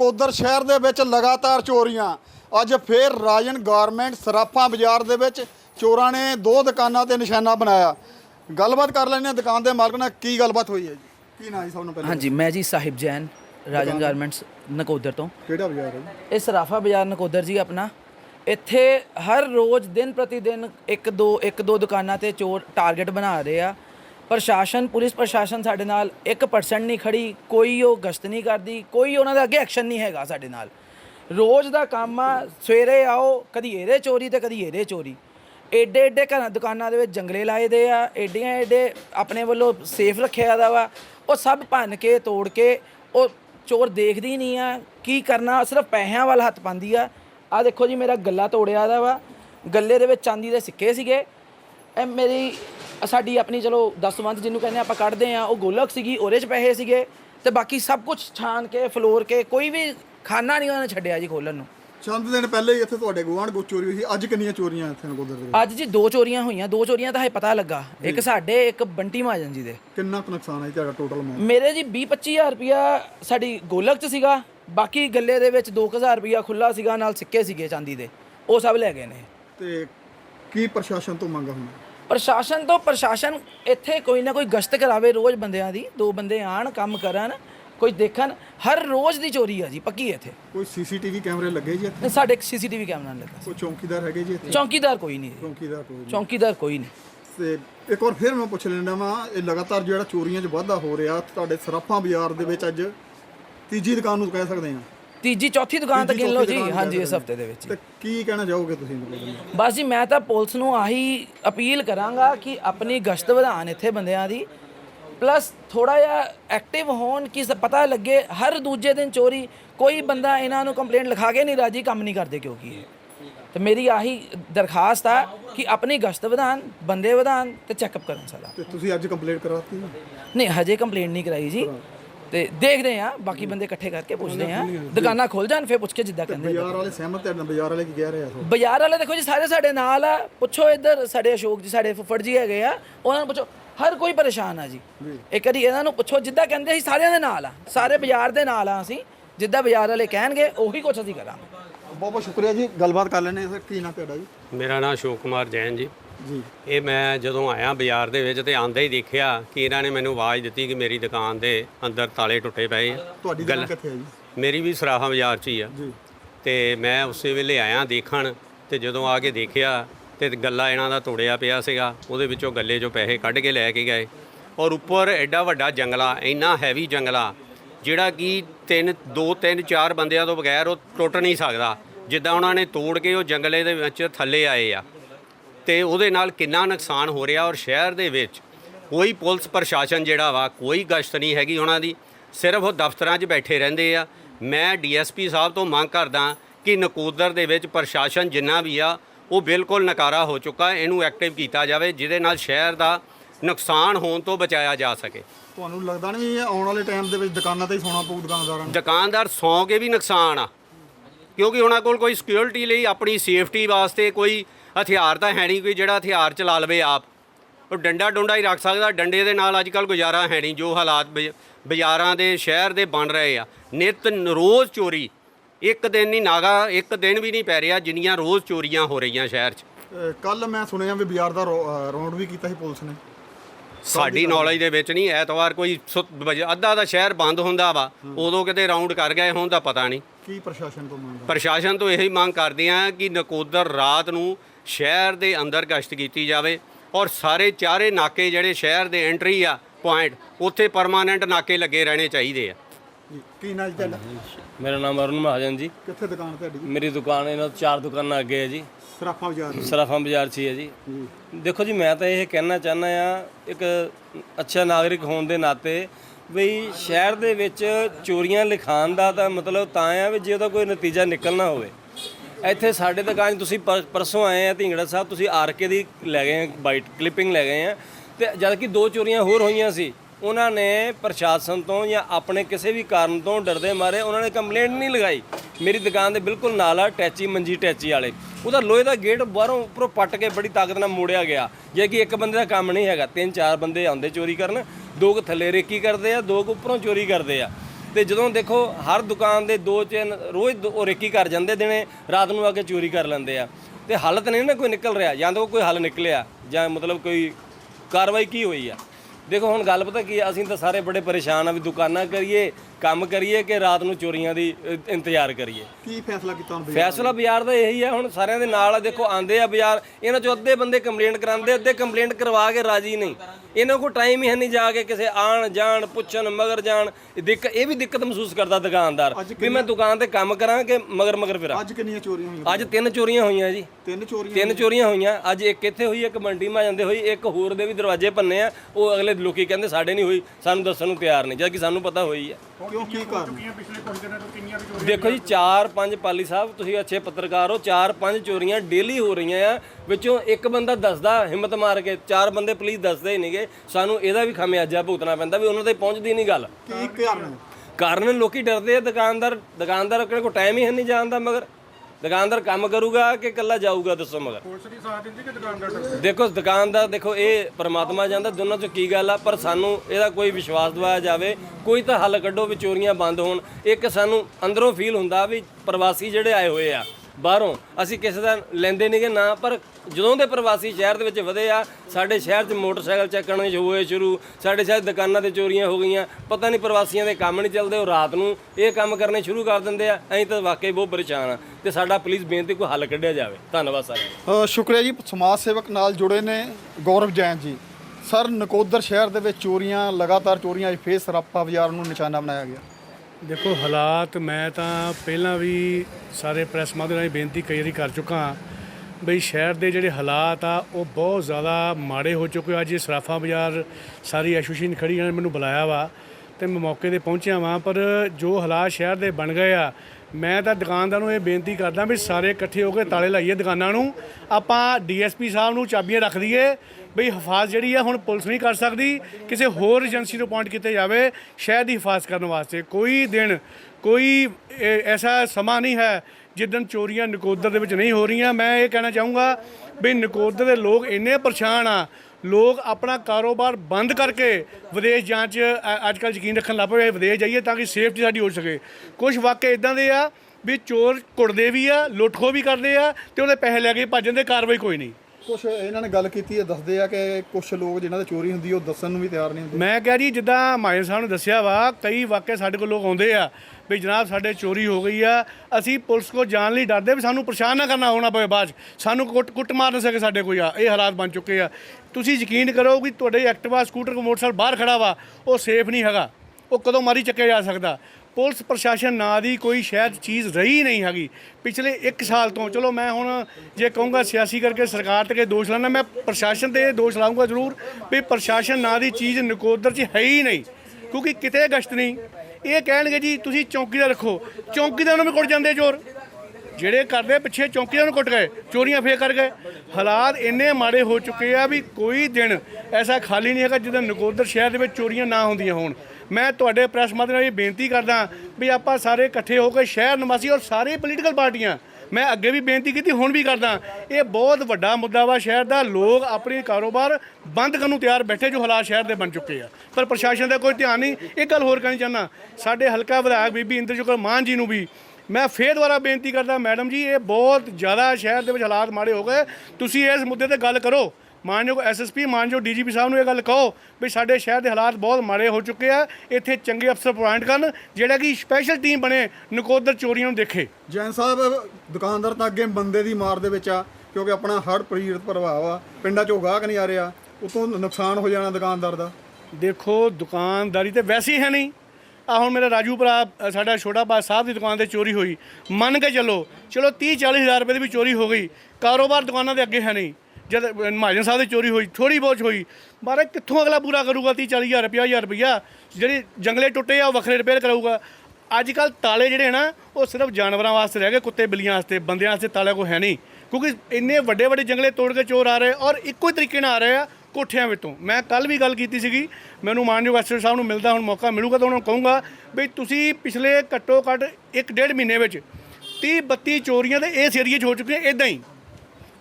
ਨਕੋਦਰ ਸ਼ਹਿਰ ਦੇ ਵਿੱਚ ਲਗਾਤਾਰ ਚੋਰੀਆਂ। ਅੱਜ ਫੇਰ ਰਾਜਨ ਗਾਰਮੈਂਟ ਸਰਾਫਾਂ ਬਾਜ਼ਾਰ ਦੇ ਵਿੱਚ ਚੋਰਾਂ ਨੇ ਦੋ ਦੁਕਾਨਾਂ ਤੇ ਨਿਸ਼ਾਨਾ ਬਣਾਇਆ। ਗੱਲਬਾਤ ਕਰ ਲੈਣੇ ਦੁਕਾਨ ਦੇ ਮਾਲਕ ਨਾਲ। ਕੀ ਗੱਲਬਾਤ ਹੋਈ ਹੈ ਜੀ? ਕੀ ਨਾਂ ਜੀ ਸਭ ਨੂੰ ਪਹਿਲਾਂ? ਹਾਂਜੀ ਮੈਂ ਜੀ ਸਾਹਿਬ ਜੈਨ ਰਾਜਨ ਗਾਰਮੈਂਟਸ ਨਕੋਦਰ ਤੋਂ। ਕਿਹੜਾ ਬਾਜ਼ਾਰ ਹੈ ਇਹ ਸਰਾਫਾ ਬਾਜ਼ਾਰ ਨਕੋਦਰ ਜੀ ਆਪਣਾ। ਇੱਥੇ ਹਰ ਰੋਜ਼ ਦਿਨ ਪ੍ਰਤੀ ਦਿਨ ਇੱਕ ਦੋ ਇੱਕ ਦੋ ਦੁਕਾਨਾਂ ਤੇ ਚੋਰ ਟਾਰਗੇਟ ਬਣਾ ਰਹੇ ਆ। ਪ੍ਰਸ਼ਾਸਨ, ਪੁਲਿਸ ਪ੍ਰਸ਼ਾਸਨ ਸਾਡੇ ਨਾਲ 1% ਨਹੀਂ ਖੜੀ, ਕੋਈ ਉਹ ਗਸ਼ਤ ਨਹੀਂ ਕਰਦੀ, ਕੋਈ ਉਹਨਾਂ ਦਾ ਅੱਗੇ ਐਕਸ਼ਨ ਨਹੀਂ ਹੈਗਾ ਸਾਡੇ ਨਾਲ। ਰੋਜ਼ ਦਾ ਕੰਮ ਆ, ਸਵੇਰੇ ਆਓ, ਕਦੀ ਇਹਦੇ ਚੋਰੀ ਤੇ ਕਦੀ ਇਹਦੇ ਚੋਰੀ। ਏਡੇ ਏਡੇ ਘਰਾਂ, ਦੁਕਾਨਾਂ ਦੇ ਵਿੱਚ ਜੰਗਲੇ ਲਾਏ ਦੇ ਆ, ਏਡੀਆਂ ਏਡੇ ਆਪਣੇ ਵੱਲੋਂ ਸੇਫ ਰੱਖਿਆ ਦਾ ਵਾ। ਉਹ ਸਭ ਭੰਨ ਕੇ, ਤੋੜ ਕੇ, ਉਹ ਚੋਰ ਦੇਖਦੀ ਨਹੀਂ ਆ, ਕੀ ਕਰਨਾ ਸਿਰਫ ਪੈਸਿਆਂ ਵੱਲ ਹੱਥ ਪਾਉਂਦੀ ਆ। ਆ ਦੇਖੋ ਜੀ, ਮੇਰਾ ਗੱਲਾ ਤੋੜਿਆ ਦਾ ਵਾ। ਗੱਲੇ ਦੇ ਵਿੱਚ ਚਾਂਦੀ ਦੇ ਸਿੱਕੇ ਸੀਗੇ। ਇਹ ਮੇਰੀ ਸਾਡੀ ਆਪਣੀ ਚਲੋ ਦਸਵੰਤ ਜਿਹਨੂੰ ਕਹਿੰਦੇ ਆਪਾਂ ਕੱਢਦੇ ਆ ਉਹ ਗੋਲਕ ਸੀਗੀ ਉਹਦੇ 'ਚ ਪੈਸੇ ਸੀਗੇ ਤੇ ਬਾਕੀ ਸਭ ਕੁਝ ਛਾਣ ਕੇ ਫਲੋਰ ਕੇ ਕੋਈ ਵੀ ਖਾਨਾ ਨਹੀਂ ਉਹਨਾਂ ਨੇ ਛੱਡਿਆ ਜੀ ਖੋਲਣ ਨੂੰ। ਚੰਦ ਦਿਨ ਪਹਿਲੇ ਹੀ ਇੱਥੇ ਤੁਹਾਡੇ ਗੁਆਂਢ ਕੋ ਚੋਰੀ ਹੋਈ ਸੀ ਅੱਜ ਕਿੰਨੀਆਂ ਚੋਰੀਆਂ ਇੱਥੇ ਨਕੋਦਰ ਦੇ ਵਿੱਚ? ਅੱਜ ਜੀ ਦੋ ਚੋਰੀਆਂ ਹੋਈਆਂ ਦੋ ਚੋਰੀਆਂ ਤਾਂ ਹੈ ਪਤਾ ਲੱਗਾ। ਇੱਕ ਸਾਡੇ ਇੱਕ ਬੰਟੀ ਮਹਾਜਨ ਜੀ ਦੇ। ਕਿੰਨਾ ਕੁ ਨੁਕਸਾਨ ਹੈ ਜੀ ਤੁਹਾਡਾ ਟੋਟਲ ਅਮਾਉਂਟ ਮੇਰੇ ਜੀ 20 25000 ਰੁਪਿਆ ਸਾਡੀ ਗੋਲਕ 'ਚ ਸੀਗਾ ਬਾਕੀ ਗੱਲੇ ਦੇ ਵਿੱਚ 2000 ਰੁਪਿਆ ਖੁੱਲਾ ਸੀਗਾ ਨਾਲ ਸਿੱਕੇ ਸੀਗੇ ਚਾਂਦੀ ਦੇ ਉਹ ਸਭ ਲੈ ਗਏ ਨੇ। ਤੇ ਕੀ ਪ੍ਰਸ਼ਾਸਨ ਤੋਂ ਮੰਗ ਹੁਣ? ਪ੍ਰਸ਼ਾਸਨ ਤੋਂ ਪ੍ਰਸ਼ਾਸਨ ਇੱਥੇ ਕੋਈ ਨਾ ਕੋਈ ਗਸ਼ਤ ਕਰਾਵੇ ਰੋਜ਼ ਬੰਦਿਆਂ ਦੀ। ਦੋ ਬੰਦੇ ਆਣ ਕੰਮ ਕਰਨ ਕੋਈ ਦੇਖਣ। ਹਰ ਰੋਜ਼ ਦੀ ਚੋਰੀ ਆ ਜੀ ਪੱਕੀ ਇੱਥੇ। ਕੋਈ ਸੀਸੀਟੀਵੀ ਕੈਮਰੇ ਲੱਗੇ ਜੀ ਇੱਥੇ? ਸਾਡੇ ਇੱਕ ਸੀਸੀਟੀਵੀ ਕੈਮਰਾ ਨਹੀਂ ਲੱਗਾ। ਕੋਈ ਚੌਕੀਦਾਰ ਹੈਗੇ ਜੀ ਇੱਥੇ? ਚੌਕੀਦਾਰ ਕੋਈ ਨਹੀਂ ਜੀ। ਚੌਕੀਦਾਰ ਕੋਈ ਨਹੀਂ। ਚੌਕੀਦਾਰ ਕੋਈ ਨਹੀਂ। ਤੇ ਇੱਕ ਵਾਰ ਫਿਰ ਮੈਂ ਪੁੱਛ ਲੈਣਾ ਵਾਂ ਇਹ ਲਗਾਤਾਰ ਜਿਹੜਾ ਚੋਰੀਆਂ 'ਚ ਵਾਧਾ ਹੋ ਰਿਹਾ ਤੁਹਾਡੇ ਸਰਾਫਾਂ ਬਾਜ਼ਾਰ ਦੇ ਵਿੱਚ ਅੱਜ ਤੀਜੀ ਦੁਕਾਨ ਨੂੰ ਕਹਿ ਸਕਦੇ ਹਾਂ। ਤੀਜੀ ਚੌਥੀ ਦੁਕਾਨ ਤਾਂ ਤੀਜੀ, ਗਿਣ ਲਓ ਜੀ। ਹਾਂਜੀ ਇਸ ਹਫ਼ਤੇ ਦੇ ਵਿੱਚ। ਤੇ ਕੀ ਕਹਿਣਾ ਚਾਹੋਗੇ ਤੁਸੀਂ ਬਸ ਜੀ ਮੈਂ ਤਾਂ ਪੁਲਿਸ ਨੂੰ ਆਹੀ ਅਪੀਲ ਕਰਾਂਗਾ ਕਿ ਆਪਣੀ ਗਸ਼ਤ ਵਧਾਣ ਇੱਥੇ ਬੰਦਿਆਂ ਦੀ। ਪਲੱਸ ਥੋੜਾ ਜਿਹਾ ਐਕਟਿਵ ਹੋਣ ਕਿ ਪਤਾ ਲੱਗੇ ਹਰ ਦੂਜੇ ਦਿਨ ਚੋਰੀ ਕੋਈ ਬੰਦਾ ਇਹਨਾਂ ਨੂੰ ਕੰਪਲੇਂਟ ਲਿਖਾ ਕੇ ਨਹੀਂ ਰਾਜੀ ਕੰਮ ਨਹੀਂ ਕਰਦੇ ਕਿਉਂਕਿ ਤੇ ਮੇਰੀ ਆਹੀ ਦਰਖਾਸਤ ਆ ਕਿ ਆਪਣੀ ਗਸ਼ਤ ਵਧਾਣ ਬੰਦੇ ਵਧਾਣ ਤੇ ਚੈੱਕਅਪ ਕਰਨ ਸਾਰਾ ਤੇ ਤੁਸੀਂ ਅੱਜ ਕੰਪਲੇਂਟ ਕਰਾਤੀ? ਨਹੀਂ ਹਜੇ ਕੰਪਲੇਂਟ ਨਹੀਂ ਕਰਾਈ ਜੀ। ਤੇ ਦੇਖਦੇ ਆ ਬਾਕੀ ਬੰਦੇ ਇਕੱਠੇ ਕਰਕੇ ਪੁੱਛਦੇ ਆ ਦੁਕਾਨਾਂ ਖੋਲ ਜਾਣ ਫਿਰ ਪੁੱਛ ਕੇ ਜਿੱਦਾਂ ਕਹਿੰਦੇ ਬਾਜ਼ਾਰ ਵਾਲੇ ਸਹਿਮਤ ਹੈ ਨਾ ਬਾਜ਼ਾਰ ਵਾਲੇ ਕੀ ਕਹਿ ਰਹੇ ਆ ਤੁਹਾਨੂੰ ਬਾਜ਼ਾਰ ਵਾਲੇ ਦੇਖੋ ਜੀ ਸਾਰੇ ਸਾਡੇ ਨਾਲ ਆ। ਪੁੱਛੋ ਇੱਧਰ ਸਾਡੇ ਅਸ਼ੋਕ ਜੀ ਸਾਡੇ ਫੁੱਫੜ ਜੀ ਹੈਗੇ ਆ। ਉਹਨਾਂ ਨੂੰ ਪੁੱਛੋ ਹਰ ਕੋਈ ਪਰੇਸ਼ਾਨ ਆ ਜੀ। ਇੱਕ ਵਾਰੀ ਇਹਨਾਂ ਨੂੰ ਪੁੱਛੋ ਜਿੱਦਾਂ ਕਹਿੰਦੇ ਅਸੀਂ ਸਾਰਿਆਂ ਦੇ ਨਾਲ ਆ। ਸਾਰੇ ਬਾਜ਼ਾਰ ਦੇ ਨਾਲ ਆ ਅਸੀਂ। ਜਿੱਦਾਂ ਬਾਜ਼ਾਰ ਵਾਲੇ ਕਹਿਣਗੇ ਉਹੀ ਕੁਛ ਅਸੀਂ ਕਰਾਂਗੇ। ਬਹੁਤ ਬਹੁਤ ਸ਼ੁਕਰੀਆ ਜੀ ਗੱਲਬਾਤ ਕਰ ਲੈਣੇ ਸਰ ਕੀ ਨਾਮ ਤੁਹਾਡਾ ਜੀ? ਮੇਰਾ ਨਾਮ ਅਸ਼ੋਕ ਕੁਮਾਰ ਜੈਨ ਜੀ। ਜੀ। ਇਹ ਮੈਂ ਜਦੋਂ ਆਇਆ ਬਾਜ਼ਾਰ ਦੇ ਵਿੱਚ ਤੇ ਆਂਦੇ ਹੀ ਦੇਖਿਆ ਕਿ ਇਹਨਾਂ ਨੇ ਮੈਨੂੰ ਆਵਾਜ਼ ਦਿੱਤੀ ਕਿ ਮੇਰੀ ਦੁਕਾਨ ਦੇ ਅੰਦਰ ਤਾਲੇ ਟੁੱਟੇ ਪਏ ਆ। ਤੁਹਾਡੀ ਦੁਕਾਨ ਕਿੱਥੇ ਹੈ ਜੀ? ਮੇਰੀ ਵੀ ਸਰਾਹਾ ਬਾਜ਼ਾਰ 'ਚ ਹੀ ਆ। ਜੀ। ਤੇ ਮੈਂ ਉਸੇ ਵੇਲੇ ਆਇਆ ਦੇਖਣ ਤੇ ਜਦੋਂ ਆ ਕੇ ਦੇਖਿਆ ਤੇ ਗੱਲਾ ਇਹਨਾਂ ਦਾ ਤੋੜਿਆ ਪਿਆ ਸੀਗਾ ਉਹਦੇ ਵਿੱਚੋਂ ਗੱਲੇ 'ਚੋਂ ਪੈਸੇ ਕੱਢ ਕੇ ਲੈ ਕੇ ਗਏ। ਔਰ ਉੱਪਰ ਐਡਾ ਵੱਡਾ ਜੰਗਲਾ ਇੰਨਾ ਹੈਵੀ ਜੰਗਲਾ ਜਿਹੜਾ ਕਿ ਤਿੰਨ ਦੋ ਤਿੰਨ ਚਾਰ ਬੰਦਿਆਂ ਤੋਂ ਬਗੈਰ ਉਹ ਟੁੱਟ ਨਹੀਂ ਸਕਦਾ। ਜਿੱਦਾਂ ਉਹਨਾਂ ਨੇ ਤੋੜ ਕੇ ਉਹ ਜੰਗਲੇ ਦੇ ਵਿੱਚ ਥੱਲੇ ਆਏ ਆ। ਤੇ ਉਹਦੇ ਨਾਲ ਕਿੰਨਾ ਨੁਕਸਾਨ ਹੋ ਰਿਹਾ ਔਰ ਸ਼ਹਿਰ ਦੇ ਵਿੱਚ ਕੋਈ ਪੁਲਿਸ ਪ੍ਰਸ਼ਾਸਨ ਜਿਹੜਾ ਵਾ ਕੋਈ ਗਸ਼ਤ ਨਹੀਂ ਹੈਗੀ ਉਹਨਾਂ ਦੀ। ਸਿਰਫ ਉਹ ਦਫ਼ਤਰਾਂ 'ਚ ਬੈਠੇ ਰਹਿੰਦੇ ਆ। ਮੈਂ ਡੀਐਸਪੀ ਸਾਹਿਬ ਤੋਂ ਮੰਗ ਕਰਦਾ ਕਿ ਨਕੋਦਰ ਦੇ ਵਿੱਚ ਪ੍ਰਸ਼ਾਸਨ ਜਿੰਨਾ ਵੀ ਆ ਉਹ ਬਿਲਕੁਲ ਨਕਾਰਾ ਹੋ ਚੁੱਕਾ ਇਹਨੂੰ ਐਕਟਿਵ ਕੀਤਾ ਜਾਵੇ ਜਿਹਦੇ ਨਾਲ ਸ਼ਹਿਰ ਦਾ ਨੁਕਸਾਨ ਹੋਣ ਤੋਂ ਬਚਾਇਆ ਜਾ ਸਕੇ। ਤੁਹਾਨੂੰ ਲੱਗਦਾ ਨਹੀਂ ਆਉਣ ਵਾਲੇ ਟਾਈਮ ਦੇ ਵਿੱਚ ਦੁਕਾਨਾਂ ਤੇ ਹੀ ਸੌਣਾ ਪਊ ਦੁਕਾਨਦਾਰਾਂ ਨੂੰ? ਦੁਕਾਨਦਾਰ ਸੌ ਕੇ ਵੀ ਨੁਕਸਾਨ ਆ ਕਿਉਂਕਿ ਉਹਨਾਂ ਕੋਲ ਕੋਈ ਸਿਕਿਉਰਿਟੀ ਲਈ ਆਪਣੀ ਸੇਫਟੀ ਵਾਸਤੇ ਕੋਈ ਹਥਿਆਰ ਤਾਂ ਹੈ ਨਹੀਂ ਕੋਈ ਜਿਹੜਾ ਹਥਿਆਰ ਚਲਾ ਲਵੇ ਆਪ। ਉਹ ਡੰਡਾ ਡੁੰਡਾ ਹੀ ਰੱਖ ਸਕਦਾ ਡੰਡੇ ਦੇ ਨਾਲ ਅੱਜ ਕੱਲ ਗੁਜ਼ਾਰਾ ਹੈ ਨਹੀਂ ਜੋ ਹਾਲਾਤ ਬਜ਼- ਬਾਜ਼ਾਰਾਂ ਦੇ ਸ਼ਹਿਰ ਦੇ ਬਣ ਰਹੇ ਆ। ਨਿਤ ਰੋਜ਼ ਚੋਰੀ। ਇੱਕ ਦਿਨ ਨਹੀਂ ਨਾਗਾ ਇੱਕ ਦਿਨ ਵੀ ਨਹੀਂ ਪੈ ਰਿਹਾ ਜਿੰਨੀਆਂ ਰੋਜ਼ ਚੋਰੀਆਂ ਹੋ ਰਹੀਆਂ ਸ਼ਹਿਰ 'ਚ। ਕੱਲ ਮੈਂ ਸੁਣਿਆ ਵੀ ਬਾਜ਼ਾਰ ਦਾ ਰੌਂਡ ਵੀ ਕੀਤਾ ਸੀ ਪੁਲਿਸ ਨੇ। ਸਾਡੀ ਨੌਲੇਜ ਦੇ ਵਿੱਚ ਨਹੀਂ ਐਤਵਾਰ ਕੋਈ ਅੱਧਾ ਦਾ ਸ਼ਹਿਰ ਬੰਦ ਹੁੰਦਾ ਵਾ। ਉਦੋਂ ਕਿਤੇ ਰਾਉਂਡ ਕਰ ਗਏ ਹੋਣ ਦਾ ਪਤਾ ਨਹੀਂ। ਕੀ ਪ੍ਰਸ਼ਾਸਨ ਤੋਂ ਮੰਗ ਪ੍ਰਸ਼ਾਸਨ ਤੋਂ ਇਹੀ ਮੰਗ ਕਰਦੇ ਆ ਕਿ ਨਕੋਦਰ ਰਾਤ ਨੂੰ ਸ਼ਹਿਰ ਦੇ ਅੰਦਰ ਗਸ਼ਤ ਕੀਤੀ ਜਾਵੇ ਔਰ ਸਾਰੇ ਚਾਰੇ ਨਾਕੇ ਜਿਹੜੇ ਸ਼ਹਿਰ ਦੇ ਐਂਟਰੀ ਆ ਪੁਆਇੰਟ ਉੱਥੇ ਪਰਮਾਨੈਂਟ ਨਾਕੇ ਲੱਗੇ ਰਹਿਣੇ ਚਾਹੀਦੇ ਆ। ਜੀ ਕੀ ਜੀ ਤੁਹਾਡਾ? ਮੇਰਾ ਨਾਮ ਅਰੁਣ ਮਹਾਜਨ ਜੀ। ਕਿੱਥੇ ਦੁਕਾਨ ਤੁਹਾਡੀ ਮੇਰੀ ਦੁਕਾਨ ਇਹਨਾਂ ਤੋਂ ਚਾਰ ਦੁਕਾਨਾਂ ਅੱਗੇ ਹੈ ਜੀ। ਸਰਾਫਾ ਬਾਜ਼ਾਰ। ਸਰਾਫਾਂ ਬਾਜ਼ਾਰ 'ਚ ਹੀ ਹੈ ਜੀ। ਦੇਖੋ ਜੀ ਮੈਂ ਤਾਂ ਇਹ ਕਹਿਣਾ ਚਾਹੁੰਦਾ ਆ ਇੱਕ ਅੱਛਾ ਨਾਗਰਿਕ ਹੋਣ ਦੇ ਨਾਤੇ ਵੀ ਸ਼ਹਿਰ ਦੇ ਵਿੱਚ ਚੋਰੀਆਂ ਲਿਖਾਣ ਦਾ ਤਾਂ ਮਤਲਬ ਤਾਂ ਆ ਵੀ ਜੇ ਉਹਦਾ ਕੋਈ ਨਤੀਜਾ ਨਿਕਲਣਾ ਹੋਵੇ ਇੱਥੇ ਸਾਡੇ ਦੁਕਾਨ 'ਚ ਤੁਸੀਂ ਪਰ- ਪਰਸੋਂ ਆਏ ਆ ਢਿੰਗੜਾ ਸਾਹਿਬ, ਤੁਸੀਂ ਆਰ ਕੇ ਦੀ ਲੈ ਗਏ ਬਾਈਟ ਕਲਿੱਪਿੰਗ ਲੈ ਗਏ ਆ। ਤੇ ਜਦ ਕਿ ਦੋ ਚੋਰੀਆਂ ਹੋਰ ਹੋਈਆਂ ਸੀ। ਉਹਨਾਂ ਨੇ ਪ੍ਰਸ਼ਾਸਨ ਤੋਂ ਜਾਂ ਆਪਣੇ ਕਿਸੇ ਵੀ ਕਾਰਨ ਤੋਂ ਡਰਦੇ ਮਾਰੇ, ਉਹਨਾਂ ਨੇ ਕੰਪਲੇਂਟ ਨਹੀਂ ਲਗਾਈ। ਮੇਰੀ ਦੁਕਾਨ ਦੇ ਬਿਲਕੁਲ ਨਾਲ ਆ, ਟੈਚੀ, ਮੰਜੀ ਟੈਚੀ ਵਾਲੇ। ਉਹਦਾ ਲੋਹੇ ਦਾ ਗੇਟ ਬਾਹਰੋਂ ਉੱਪਰੋਂ ਪੱਟ ਕੇ ਬੜੀ ਤਾਕਤ ਨਾਲ ਮੋੜਿਆ ਗਿਆ। ਜੇ ਕਿ ਇੱਕ ਬੰਦੇ ਦਾ ਕੰਮ ਨਹੀਂ ਹੈਗਾ, ਤਿੰਨ ਚਾਰ ਬੰਦੇ ਆਉਂਦੇ ਚੋਰੀ ਕਰਨ, ਦੋ ਕੁ ਥੱਲੇ ਰੇਕੀ ਕਰਦੇ ਆ, ਦੋ ਕੁ ਉੱਪਰੋਂ ਚੋਰੀ ਕਰਦੇ ਆ। ਤੇ ਜਦੋਂ ਦੇਖੋ ਹਰ ਦੁਕਾਨ ਦੇ ਦੋ ਚਿੰਨ ਰੋਜ਼ ਦੋ- ਉਹ ਰੇਕੀ ਕਰ ਜਾਂਦੇ ਦਿਨੇ, ਰਾਤ ਨੂੰ ਆ ਕੇ ਚੋਰੀ ਕਰ ਲੈਂਦੇ ਆ। ਤੇ ਹਾਲਤ ਨਹੀਂ ਨਾ ਕੋਈ ਨਿਕਲ ਰਿਹਾ, ਜਾਂ ਤਾਂ ਕੋਈ ਹੱਲ ਨਿਕਲਿਆ, ਜਾਂ ਮਤਲਬ ਕੋਈ ਕਾਰਵਾਈ ਕੀ ਹੋਈ ਆ। ਦੇਖੋ ਹੁਣ ਗੱਲ ਪਤਾ ਕੀ ਆ, ਅਸੀਂ ਤਾਂ ਸਾਰੇ ਬੜੇ ਪਰੇਸ਼ਾਨ ਆ ਵੀ ਦੁਕਾਨਾਂ ਕਰੀਏ ਕੰਮ ਕਰੀਏ ਕਿ ਰਾਤ ਨੂੰ ਚੋਰੀਆਂ ਦੀ ਅ, ਇੰਤਜ਼ਾਰ ਕਰੀਏ। ਕੀ ਫੈਸਲਾ ਕੀਤਾ ਹੁਣ ਫੈਸਲਾ ਬਾਜ਼ਾਰ ਦਾ ਇਹੀ ਹੈ ਹੁਣ ਸਾਰਿਆਂ ਦੇ ਨਾਲ ਆ ਦੇਖੋ ਆਂਦੇ ਆ ਬਾਜ਼ਾਰ ਇਹਨਾਂ ਚੋਂ ਅੱਧੇ ਬੰਦੇ ਕੰਪਲੇਂਟ ਕਰਾਉਂਦੇ ਅੱਧੇ ਕੰਪਲੇਂਟ ਕਰਵਾ ਕੇ ਰਾਜੀ ਨਹੀਂ। ਇਹਨਾਂ ਕੋਲ ਟਾਈਮ ਹੀ ਹੈ ਨਹੀਂ ਜਾ ਕੇ ਕਿਸੇ ਆਣ ਜਾਣ ਪੁੱਛਣ ਮਗਰ ਜਾਣ। ਇਹ ਦਿੱਕ ਇਹ ਵੀ ਦਿੱਕਤ ਮਹਿਸੂਸ ਕਰਦਾ ਦੁਕਾਨਦਾਰ ਵੀ ਮੈਂ ਦੁਕਾਨ ਤੇ ਕੰਮ ਕਰਾਂ ਕਿ ਮਗਰ ਮਗਰ ਫਿਰਾਂ? ਅੱਜ ਕਿੰਨੀਆਂ ਚੋਰੀਆਂ ਹੋਈਆਂ? ਅੱਜ ਤਿੰਨ ਚੋਰੀਆਂ ਹੋਈਆਂ ਜੀ। ਤਿੰਨ ਚੋਰੀਆਂ ਤਿੰਨ ਚੋਰੀਆਂ ਹੋਈਆਂ ਅੱਜ ਇੱਕ ਇੱਥੇ ਹੋਈ ਇੱਕ ਮੰਡੀ ਮਾ ਜਾਂਦੇ ਹੋਈ ਇੱਕ ਹੋਰ ਦੇ ਵੀ ਦਰਵਾਜ਼ੇ ਭੰਨੇ ਆ ਉਹ ਅਗਲੇ ਲੋਕੀ ਕਹਿੰਦੇ ਸਾਡੇ ਨਹੀਂ ਹੋਈ ਸਾਨੂੰ ਦੱਸਣ ਨੂੰ ਤਿਆਰ ਨਹੀਂ ਜਦ ਕਿ ਸਾਨੂੰ ਪਤਾ ਹੋਈ ਹੈ ਕਿਉਂ ਕੀ ਕਾਰਨ? ਦੇਖੋ ਜੀ ਚਾਰ ਪੰਜ ਪਾਲੀ ਸਾਹਿਬ ਤੁਸੀਂ ਅੱਛੇ ਪੱਤਰਕਾਰ ਹੋ ਚਾਰ ਪੰਜ ਚੋਰੀਆਂ ਡੇਲੀ ਹੋ ਰਹੀਆਂ ਆ। ਵਿੱਚੋਂ ਇੱਕ ਬੰਦਾ ਦੱਸਦਾ ਹਿੰਮਤ ਮਾਰ ਕੇ ਚਾਰ ਬੰਦੇ ਪੁਲਿਸ ਦੱਸਦੇ ਹੀ ਨਹੀਂਗੇ। ਸਾਨੂੰ ਇਹਦਾ ਵੀ ਖਮਿਆਜਾ ਭੁਗਤਣਾ ਪੈਂਦਾ ਵੀ ਉਹਨਾਂ ਤੇ ਪਹੁੰਚਦੀ ਨਹੀਂ ਗੱਲ। ਕੀ ਕਾਰਨ? ਕਾਰਨ ਲੋਕੀ ਡਰਦੇ ਆ ਦੁਕਾਨਦਾਰ ਦੁਕਾਨਦਾਰ ਆਪਣੇ ਕੋਲ ਟਾਈਮ ਹੀ ਹੈ ਨਹੀਂ ਜਾਣ ਦਾ ਮਗਰ। ਦੁਕਾਨਦਾਰ ਕੰਮ ਕਰੂਗਾ ਕਿ ਇਕੱਲਾ ਜਾਊਗਾ ਦੱਸੋ ਮਗਰ? ਪੁਲਿਸ ਦੀ ਸਾਥ ਦਿੰਦੀ ਕਿ ਦੁਕਾਨਦਾਰ ਦੇਖੋ ਦੁਕਾਨਦਾਰ ਦੇਖੋ ਇਹ ਪਰਮਾਤਮਾ ਜਾਂਦਾ ਦੋਨਾਂ ਚੋਂ ਕੀ ਗੱਲ ਆ ਪਰ ਸਾਨੂੰ ਇਹਦਾ ਕੋਈ ਵਿਸ਼ਵਾਸ ਦਿਵਾਇਆ ਜਾਵੇ ਕੋਈ ਤਾਂ ਹੱਲ ਕੱਢੋ ਵੀ ਚੋਰੀਆਂ ਬੰਦ ਹੋਣ। ਇੱਕ ਸਾਨੂੰ ਅੰਦਰੋਂ ਫੀਲ ਹੁੰਦਾ ਵੀ ਪ੍ਰਵਾਸੀ ਜਿਹੜੇ ਆਏ ਹੋਏ ਆ ਬਾਹਰੋਂ। ਅਸੀਂ ਕਿਸੇ ਦਾ ਲੈਂਦੇ ਨਹੀਂਗੇ ਨਾ, ਪਰ ਜਦੋਂ ਦੇ ਪ੍ਰਵਾਸੀ ਸ਼ਹਿਰ ਦੇ ਵਿੱਚ ਵਧੇ ਆ, ਸਾਡੇ ਸ਼ਹਿਰ 'ਚ ਮੋਟਰਸਾਈਕਲ ਚੱਕਣੇ ਹੋਏ ਸ਼ੁਰੂ, ਸਾਡੇ ਸ਼ਹਿਰ ਦੁਕਾਨਾਂ ਤੇ ਚੋਰੀਆਂ ਹੋ ਗਈਆਂ, ਪਤਾ ਨਹੀਂ ਪ੍ਰਵਾਸੀਆਂ ਦੇ ਕੰਮ ਨਹੀਂ ਚੱਲਦੇ, ਉਹ ਰਾਤ ਨੂੰ ਇਹ ਕੰਮ ਕਰਨੇ ਸ਼ੁਰੂ ਕਰ ਦਿੰਦੇ ਆ, ਅਸੀਂ ਤਾਂ ਵਾਕਈ ਬਹੁਤ ਪਰੇਸ਼ਾਨ ਆ। ਤੇ ਸਾਡਾ ਪਲੀਜ਼ ਬੇਨਤੀ ਕੋਈ ਹੱਲ ਕੱਢਿਆ ਜਾਵੇ। ਧੰਨਵਾਦ ਸਰ ਸ਼ੁਕਰੀਆ ਜੀ, ਸਮਾਜ ਸੇਵਕ ਨਾਲ ਜੁੜੇ ਨੇ ਗੌਰਵ ਜੈਨ ਜੀ। ਸਰ, ਨਕੋਦਰ ਸ਼ਹਿਰ ਦੇ ਵਿੱਚ ਚੋਰੀਆਂ, ਲਗਾਤਾਰ ਚੋਰੀਆਂ ਅੱਜ ਫੇਰ ਸਰਾਪਾ ਬਾਜ਼ਾਰ ਨੂੰ ਨਿਸ਼ਾਨਾ ਬਣਾਇਆ ਗਿਆ। ਦੇਖੋ ਹਾਲਾਤ, ਮੈਂ ਤਾਂ ਪਹਿਲਾਂ ਵੀ ਸਾਰੇ ਪ੍ਰੈਸ ਮਾਧਿਅਮ ਰਾਹੀਂ ਬੇਨਤੀ ਕਈ ਵਾਰੀ ਕਰ ਚੁੱਕਾ ਹਾਂ ਬਈ ਸ਼ਹਿਰ ਦੇ ਜਿਹੜੇ ਹਾਲਾਤ ਆ, ਉਹ ਬਹੁਤ ਜ਼ਿਆਦਾ ਮਾੜੇ ਹੋ ਚੁੱਕੇ ਆ। ਅੱਜ ਸਰਾਫਾ ਬਾਜ਼ਾਰ ਸਾਰੀ ਐਸੋਸੀਏਸ਼ਨ ਖੜੀ ਇਹਨਾਂ ਨੇ ਮੈਨੂੰ ਬੁਲਾਇਆ ਵਾ ਤੇ ਮੈਂ ਮੌਕੇ ਤੇ ਪਹੁੰਚਿਆ ਵਾਂ, ਪਰ ਜੋ ਹਾਲਾਤ ਸ਼ਹਿਰ ਦੇ ਬਣ ਗਏ ਆ ਮੈਂ ਤਾਂ ਦੁਕਾਨਦਾਰ ਨੂੰ ਇਹ ਬੇਨਤੀ ਕਰਦਾ ਵੀ ਸਾਰੇ ਇਕੱਠੇ ਹੋ ਕੇ ਤਾਲੇ ਲਾਈਏ ਦੁਕਾਨਾਂ ਨੂੰ। ਆਪਾਂ ਡੀਐਸਪੀ ਸਾਹਿਬ ਨੂੰ ਚਾਬੀਆਂ ਰੱਖ ਦਈਏ ਬਈ ਹਿਫਾਜ਼ਤ ਜਿਹੜੀ ਆ ਹੁਣ ਪੁਲਿਸ ਨਹੀਂ ਕਰ ਸਕਦੀ, ਕਿਸੇ ਹੋਰ ਏਜੰਸੀ ਨੂੰ ਅਪਾਇੰਟ ਕੀਤੇ ਜਾਵੇ ਸ਼ਹਿਰ ਦੀ ਹਿਫਾਜ਼ਤ ਕਰਨ ਵਾਸਤੇ। ਕੋਈ ਦਿਨ ਕੋਈ ਐਸਾ ਸਮਾਂ ਨਹੀਂ ਹੈ ਜਿੱਦਣ ਚੋਰੀਆਂ ਨਕੋਦਰ ਦੇ ਵਿੱਚ ਨਹੀਂ ਹੋ ਰਹੀਆਂ। ਮੈਂ ਇਹ ਕਹਿਣਾ ਚਾਹੂੰਗਾ ਵੀ ਨਕੋਦਰ ਦੇ ਲੋਕ ਇੰਨੇ ਪਰੇਸ਼ਾਨ ਆ ਲੋਕ ਆਪਣਾ ਕਾਰੋਬਾਰ ਬੰਦ ਕਰਕੇ ਵਿਦੇਸ਼ ਜਾਣ 'ਚ ਅੱਜ ਕੱਲ੍ਹ ਯਕੀਨ ਰੱਖਣ ਲੱਗ ਪਏ ਵਿਦੇਸ਼ ਜਾਈਏ ਤਾਂ ਕਿ ਸੇਫਟੀ ਸਾਡੀ ਹੋ ਸਕੇ। ਕੁਝ ਵਾਕਿਆ ਇਦਾਂ ਦੇ ਆ ਵੀ ਚੋਰ ਕੁੱਟਦੇ ਵੀ ਆ ਲੁੱਟਖੋ ਵੀ ਕਰਦੇ ਆ ਤੇ ਉਹਦੇ ਪੈਸੇ ਲੈ ਕੇ ਭੱਜ ਜਾਂਦੇ ਕਾਰਵਾਈ ਕੋਈ ਨਹੀਂ। ਕੁਝ ਇਹਨਾਂ ਨੇ ਗੱਲ ਕੀਤੀ ਹੈ ਦੱਸਦੇ ਆ ਕਿ ਕੁਝ ਲੋਕ ਜਿਨ੍ਹਾਂ ਦੇ ਚੋਰੀ ਹੁੰਦੀ ਉਹ ਦੱਸਣ ਨੂੰ ਵੀ ਤਿਆਰ ਨਹੀਂ ਹੁੰਦੇ। ਮੈਂ ਕਿਹਾ ਜੀ ਜਿੱਦਾਂ ਮਾਇਨ ਸਾਹਿਬ ਨੇ ਦੱਸਿਆ ਵਾ ਕਈ ਵਾਕਿਆ ਸਾਡੇ ਕੋਲ ਲੋਕ ਆਉਂਦੇ ਆ ਵੀ ਜਨਾਬ ਸਾਡੇ ਚੋਰੀ ਹੋ ਗਈ ਆ, ਅਸੀਂ ਪੁਲਿਸ ਕੋ ਜਾਣ ਲਈ ਡਰਦੇ ਵੀ ਸਾਨੂੰ ਪਰੇਸ਼ਾਨ ਨਾ ਕਰਨਾ ਹੋਣਾ ਪਵੇ ਬਾਅਦ 'ਚ। ਸਾਨੂੰ ਕੁੱਟ ਕੁੱਟ ਮਾਰ ਨਾ ਸਕੇ ਸਾਡੇ ਕੋਈ ਆ। ਇਹ ਹਾਲਾਤ ਬਣ ਚੁੱਕੇ ਆ। ਤੁਸੀਂ ਯਕੀਨ ਕਰੋ ਕਿ ਤੁਹਾਡੇ ਐਕਟਿਵਾ ਸਕੂਟਰ ਕੋ ਮੋਟਰਸਾਈਕਲ ਬਾਹਰ ਖੜਾ ਵਾ, ਉਹ ਸੇਫ ਨਹੀਂ ਹੈਗਾ। ਉਹ ਕਦੋਂ ਮਾਰੀ ਚੱਕਿਆ ਜਾ ਸਕਦਾ। ਪੁਲਿਸ ਪ੍ਰਸ਼ਾਸਨ ਨਾਂ ਦੀ ਕੋਈ ਸ਼ਾਇਦ ਚੀਜ਼ ਰਹੀ ਨਹੀਂ ਹੈਗੀ। ਪਿਛਲੇ 1 ਸਾਲ ਤੋਂ, ਚਲੋ ਮੈਂ ਹੁਣ ਜੇ ਕਹੂੰਗਾ ਸਿਆਸੀ ਕਰਕੇ ਸਰਕਾਰ ਤੇ ਕੋਈ ਦੋਸ਼ ਲਾਣਾ ਮੈਂ ਪ੍ਰਸ਼ਾਸਨ ਤੇ ਇਹ ਦੋਸ਼ ਲਾਉਂਗਾ ਜ਼ਰੂਰ ਵੀ ਪ੍ਰਸ਼ਾਸਨ ਨਾਂ ਦੀ ਚੀਜ਼ ਨਕੋਦਰ 'ਚ ਹੈ ਹੀ ਨਹੀਂ। ਕਿਉਂਕਿ ਕਿਤੇ ਗਸ਼ਤ ਨਹੀਂ। ਇਹ ਕਹਿਣਗੇ ਜੀ, ਤੁਸੀਂ ਚੌਕੀਦਾਰ ਰੱਖੋ। ਚੌਕੀਦਾਰ ਨੂੰ ਵੀ ਕੁੱਟ ਜਾਂਦੇ ਚੋਰ। ਜਿਹੜੇ ਕਰਦੇ ਪਿੱਛੇ ਚੌਕੀਦਾਰ ਨੂੰ ਕੁੱਟ ਗਏ, ਚੋਰੀਆਂ ਫੇਰ ਕਰ ਗਏ। ਹਾਲਾਤ ਇੰਨੇ ਮਾੜੇ ਹੋ ਚੁੱਕੇ ਆ ਵੀ ਕੋਈ ਦਿਨ ਐਸਾ ਖਾਲੀ ਨਹੀਂ ਹੈਗਾ ਜਦੋਂ ਨਕੋਦਰ ਸ਼ਹਿਰ ਦੇ ਵਿੱਚ ਚੋਰੀਆਂ ਨਾ ਹੁੰਦੀਆਂ ਹੋਣ। ਮੈਂ ਤੁਹਾਡੇ ਪ੍ਰੈਸ ਮਾਧਿਅਮ ਨਾਲ ਇਹ ਬੇਨਤੀ ਕਰਦਾ ਵੀ ਆਪਾਂ ਸਾਰੇ ਇਕੱਠੇ ਹੋ ਕੇ ਸ਼ਹਿਰ ਨਿਵਾਸੀ ਔਰ ਸਾਰੇ ਪੋਲੀਟੀਕਲ ਪਾਰਟੀਆਂ ਮੈਂ ਅੱਗੇ ਵੀ ਬੇਨਤੀ ਕੀਤੀ, ਹੁਣ ਵੀ ਕਰਦਾ। ਇਹ ਬਹੁਤ ਵੱਡਾ ਮੁੱਦਾ ਵਾ, ਸ਼ਹਿਰ ਦਾ। ਲੋਕ ਆਪਣੇ ਕਾਰੋਬਾਰ ਬੰਦ ਕਰਨ ਨੂੰ ਤਿਆਰ ਬੈਠੇ ਜੋ ਹਾਲਾਤ ਸ਼ਹਿਰ ਦੇ ਬਣ ਚੁੱਕੇ ਆ। ਪਰ ਪ੍ਰਸ਼ਾਸਨ ਦਾ ਕੋਈ ਧਿਆਨ ਨਹੀਂ। ਇਹ ਗੱਲ ਹੋਰ ਕਹਿਣੀ ਚਾਹੁੰਦਾ। ਸਾਡੇ ਹਲਕਾ ਵਿਧਾਇਕ ਬੀਬੀ ਇੰਦਰਜੋਤ ਮਾਨ ਜੀ ਨੂੰ ਵੀ ਮੈਂ ਫੇਰ ਦੁਬਾਰਾ ਬੇਨਤੀ ਕਰਦਾ, ਮੈਡਮ ਜੀ, ਇਹ ਬਹੁਤ ਜ਼ਿਆਦਾ ਸ਼ਹਿਰ ਦੇ ਵਿੱਚ ਹਾਲਾਤ ਮਾੜੇ ਹੋ ਗਏ। ਤੁਸੀਂ ਇਸ ਮੁੱਦੇ ਤੇ ਗੱਲ ਕਰੋ। ਮਾਨਯੋਗ ਐਸਐਸਪੀ ਮਾਨਯੋਗ ਡੀਜੀਪੀ ਸਾਹਿਬ ਨੂੰ ਇਹ ਗੱਲ ਕਹੋ ਵੀ ਸਾਡੇ ਸ਼ਹਿਰ ਦੇ ਹਾਲਾਤ ਬਹੁਤ ਮਾੜੇ ਹੋ ਚੁੱਕੇ ਆ ਇੱਥੇ ਚੰਗੇ ਅਫਸਰ ਅਪਾਇੰਟ ਕਰਨ ਜਿਹੜਾ ਕਿ ਸਪੈਸ਼ਲ ਟੀਮ ਬਣੇ ਨਕੋਦਰ ਚੋਰੀਆਂ ਨੂੰ ਦੇਖੇ। ਜੈਨ ਸਾਹਿਬ ਦੁਕਾਨਦਾਰ ਤਾਂ ਅੱਗੇ ਬੰਦੇ ਦੀ ਮਾਰ ਦੇ ਵਿੱਚ ਆ ਕਿਉਂਕਿ ਆਪਣਾ ਹੜ ਪੀੜਤ ਪ੍ਰਭਾਵ ਆ ਪਿੰਡਾਂ 'ਚੋਂ ਗਾਹਕ ਨਹੀਂ ਆ ਰਿਹਾ ਉਤੋਂ ਨੁਕਸਾਨ ਹੋ ਜਾਣਾ ਦੁਕਾਨਦਾਰ ਦਾ। ਦੇਖੋ ਦੁਕਾਨਦਾਰੀ ਤੇ ਵੈਸੇ ਹੀ ਨਹੀਂ। ਆ ਹੁਣ ਮੇਰਾ ਰਾਜੂ ਭਰਾ ਸਾਡਾ ਛੋਟਾ ਭਾ ਸਾਹਿਬ ਦੀ ਦੁਕਾਨ ਤੇ ਚੋਰੀ ਹੋਈ। ਮੰਨ ਕੇ ਚੱਲੋ ਚਲੋ 30 40 ਹਜ਼ਾਰ ਰੁਪਏ ਦੀ ਵੀ ਚੋਰੀ ਹੋ ਗਈ ਕਾਰੋਬਾਰ ਦੁਕਾਨਾਂ ਦੇ ਅੱਗੇ ਹੈ ਨਹੀਂ। ਜਦ ਮਹਾਜਨ ਸਾਹਿਬ ਦੀ ਚੋਰੀ ਹੋਈ ਥੋੜੀ ਬਹੁਤ ਹੋਈ। ਬਾਰੇ ਕਿੱਥੋਂ ਅਗਲਾ ਪੂਰਾ ਕਰੂਗਾ 30 40 ਹਜ਼ਾਰ ਰੁਪਇਆ ਹਜ਼ਾਰ ਰੁਪਇਆ ਜਿਹੜੇ ਜੰਗਲੇ ਟੁੱਟੇ ਆ, ਉਹ ਵੱਖਰੇ ਰਿਪੇਅਰ ਕਰਾਊਗਾ। ਅੱਜ ਕੱਲ ਤਾਲੇ ਜਿਹੜੇ ਨਾ, ਉਹ ਸਿਰਫ ਜਾਨਵਰਾਂ ਵਾਸਤੇ ਰਹਿ ਗਏ, ਕੁੱਤੇ, ਬਿੱਲੀਆਂ ਵਾਸਤੇ, ਬੰਦਿਆਂ ਵਾਸਤੇ ਤਾਲੇ ਕੋਈ ਹੈ ਨਹੀਂ। ਕਿਉਂਕਿ ਇੰਨੇ ਵੱਡੇ ਵੱਡੇ ਜੰਗਲੇ ਤੋੜ ਕੇ ਚੋਰ ਆ ਰਹੇ ਔਰ ਇੱਕੋ ਹੀ ਤਰੀਕੇ ਨਾਲ ਆ ਰਹੇ ਆ ਕੋਠਿਆਂ ਵਿੱਚੋਂ। ਮੈਂ ਕੱਲ ਵੀ ਗੱਲ ਕੀਤੀ ਸੀਗੀ, ਮੈਨੂੰ ਮਾਨਯੋਗ ਐਸਐਸ ਸਾਹਿਬ ਨੂੰ ਮਿਲਦਾ, ਹੁਣ ਮੌਕਾ ਮਿਲੂਗਾ ਤਾਂ ਉਹਨਾਂ ਨੂੰ ਕਹੂੰਗਾ ਵੀ ਤੁਸੀਂ ਪਿਛਲੇ ਘੱਟੋ ਘੱਟ ਇੱਕ ਡੇਢ ਮਹੀਨੇ ਵਿੱਚ 30 32 ਚੋਰੀਆਂ ਤੇ ਇਸ ਏਰੀਏ 'ਚ ਹੋ ਚੁੱਕੀਆਂ ਇਦਾਂ ਹੀ।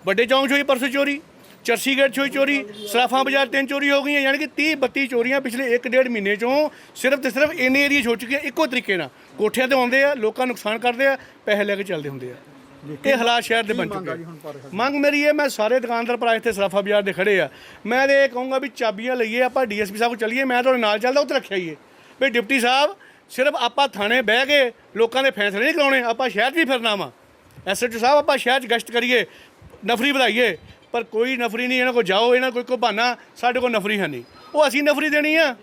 ਵੱਡੇ ਚੌਂਕ 'ਚ ਹੋਈ ਪਰਸੋਂ ਚੋਰੀ, ਚਰਸੀ ਗੇਟ 'ਚ ਹੋਈ ਚੋਰੀ, ਸਰਾਫਾਂ ਬਾਜ਼ਾਰ ਤਿੰਨ ਚੋਰੀ ਹੋ ਗਈਆਂ, ਯਾਨੀ ਕਿ 30 32 ਚੋਰੀਆਂ ਪਿਛਲੇ 1.5 ਮਹੀਨੇ 'ਚੋਂ ਸਿਰਫ ਤੇ ਸਿਰਫ ਇੰਨੇ ਏਰੀਏ 'ਚ ਹੋ ਚੁੱਕੀਆਂ, ਇੱਕੋ ਤਰੀਕੇ ਨਾਲ। ਕੋਠਿਆਂ ਤੇ ਆਉਂਦੇ ਆ, ਲੋਕਾਂ ਨੁਕਸਾਨ ਕਰਦੇ ਆ, ਪੈਸੇ ਲੈ ਕੇ ਚੱਲਦੇ ਹੁੰਦੇ ਆ। ਇਹ ਹਾਲਾਤ ਸ਼ਹਿਰ ਦੇ ਬਣ ਚੁੱਕੇ ਮੰਗ ਮੇਰੀ ਇਹ, ਮੈਂ ਸਾਰੇ ਦੁਕਾਨਦਾਰ ਭਰਾ ਇੱਥੇ ਸਰਾਫਾ ਬਾਜ਼ਾਰ ਦੇ ਖੜੇ ਆ। ਮੈਂ ਤੇ ਇਹ ਕਹੂੰਗਾ ਵੀ ਚਾਬੀਆਂ ਲਈਏ, ਆਪਾਂ ਡੀਐਸਪੀ ਸਾਹਿਬ ਕੋਲ ਚੱਲੀਏ, ਮੈਂ ਤੁਹਾਡੇ ਨਾਲ ਚੱਲਦਾ, ਉੱਥੇ ਰੱਖਿਆ ਹੀ ਹੈ ਵੀ ਡਿਪਟੀ ਸਾਹਿਬ, ਸਿਰਫ ਆਪਾਂ ਥਾਣੇ ਬਹਿ ਕੇ ਲੋਕਾਂ ਦੇ ਫੈਸਲੇ ਨਹੀਂ ਕਰਾਉਣੇ, ਆਪਾਂ ਸ਼ਹਿਰ 'ਚ ਵੀ ਫਿਰਨਾ ਵਾ। ਐਸਐਚਓ ਸਾਹਿਬ, ਆਪਾਂ ਸ਼ਹਿਰ 'ਚ ਗਸ਼ਤ ਕਰੀਏ ਨਫਰੀ ਵਧਾਈਏ ਪਰ ਕੋਈ ਨਫਰੀ ਨਹੀਂ ਇਹਨਾਂ ਕੋਲ ਜਾਓ ਇਹਨਾਂ ਕੋਈ ਕੋਈ ਬਹਾਨਾ ਸਾਡੇ ਕੋਲ ਨਫਰੀ ਹੈ ਨਹੀਂ। ਉਹ ਅਸੀਂ ਨਫਰੀ ਦੇਣੀ ਆ।